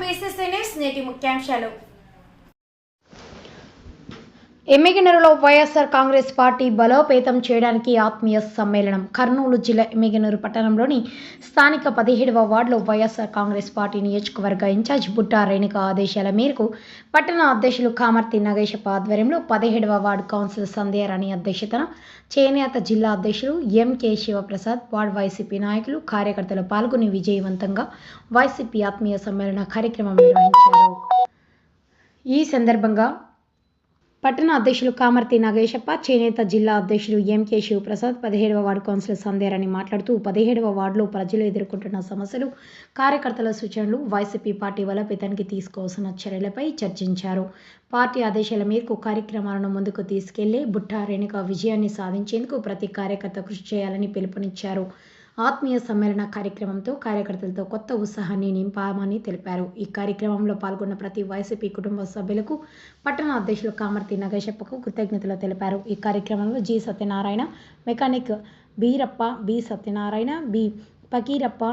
BC నేటి ముఖ్యాంశాలు. ఎమ్మిగనూరులో YSR Congress party బలోపేతం చేయడానికి ఆత్మీయ సమ్మేళనం. కర్నూలు జిల్లా ఎమ్మిగనూరు పట్టణంలోని స్థానిక పదిహేడవ వార్డులో వైఎస్ఆర్ కాంగ్రెస్ పార్టీ నియోజకవర్గ ఇన్ఛార్జ్ బుట్టా రేణుక ఆదేశాల మేరకు పట్టణ అధ్యక్షులు కామర్తి నగేశప్ప ఆధ్వర్యంలో పదిహేడవ వార్డు కౌన్సిల్ సంధ్యారాణి అధ్యక్షతన చేనేత జిల్లా అధ్యక్షులు ఎంకే శివప్రసాద్ వార్డు వైసీపీ నాయకులు కార్యకర్తలు పాల్గొని విజయవంతంగా వైసీపీ ఆత్మీయ సమ్మేళన కార్యక్రమం నిర్వహించారు. ఈ సందర్భంగా పట్టణ అధ్యక్షులు కామర్తి నాగేశప్ప చేనేత జిల్లా అధ్యక్షులు ఎంకే శివప్రసాద్ పదిహేడవ వార్డు కౌన్సిలర్ సంధ్యారాణి మాట్లాడుతూ పదిహేడవ వార్డులో ప్రజలు ఎదుర్కొంటున్న సమస్యలు కార్యకర్తల సూచనలు వైసీపీ పార్టీ వల్ల పితనికి తీసుకోవాల్సిన చర్యలపై చర్చించారు. పార్టీ ఆదేశాల మేరకు కార్యక్రమాలను ముందుకు తీసుకెళ్ళి బుట్టా రేణుక విజయాన్ని సాధించేందుకు ప్రతి కార్యకర్త కృషి చేయాలని పిలుపునిచ్చారు. ఆత్మీయ సమ్మేళన కార్యక్రమంతో కార్యకర్తలతో కొత్త ఉత్సాహాన్ని నింపామని తెలిపారు. ఈ కార్యక్రమంలో పాల్గొన్న ప్రతి వైసీపీ కుటుంబ సభ్యులకు పట్టణ అధ్యక్షులు కామర్తి నగేశప్పకు కృతజ్ఞతలు తెలిపారు. ఈ కార్యక్రమంలో G Satyanarayana mechanic Beerappa B Satyanarayana B Pakirappa